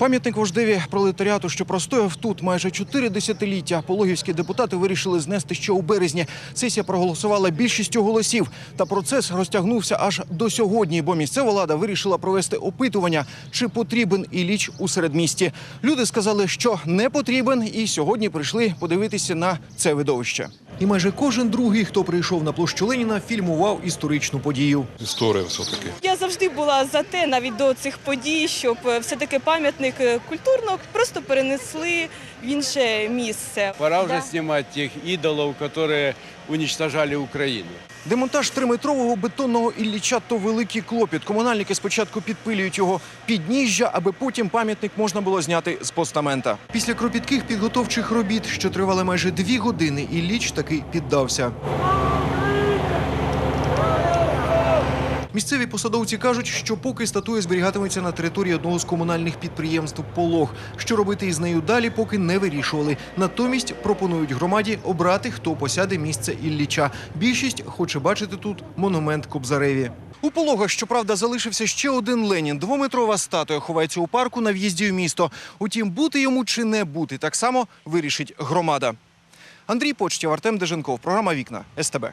Пам'ятник вождеві пролетаріату, що простояв тут майже чотири десятиліття. Пологівські депутати вирішили знести ще у березні. Сесія проголосувала більшістю голосів. Та процес розтягнувся аж до сьогодні, бо місцева влада вирішила провести опитування, чи потрібен Ілліч у середмісті. Люди сказали, що не потрібен, і сьогодні прийшли подивитися на це видовище. І майже кожен другий, хто прийшов на площу Леніна, фільмував історичну подію. Історія все-таки. Я завжди була за те, навіть до цих подій, щоб е, все-таки пам'ятник е, культурно просто перенесли в інше місце. Пора вже Да. знімати тих ідолів, которые уничтожали Україну. Демонтаж триметрового бетонного Ілліча – то великий клопіт. Комунальники спочатку підпилюють його підніжжя, аби потім пам'ятник можна було зняти з постамента. Після кропітких підготовчих робіт, що тривали майже дві години, Ілліч таки піддався. Місцеві посадовці кажуть, що поки статуя зберігатиметься на території одного з комунальних підприємств Полог. Що робити із нею далі, поки не вирішували. Натомість пропонують громаді обрати, хто посяде місце Ілліча. Більшість хоче бачити тут монумент Кобзареві. У пологах, щоправда, залишився ще один Ленін. Двометрова статуя ховається у парку на в'їзді в місто. Утім, бути йому чи не бути, так само вирішить громада. Андрій Почтів, Артем Деженков, програма Вікна СТБ.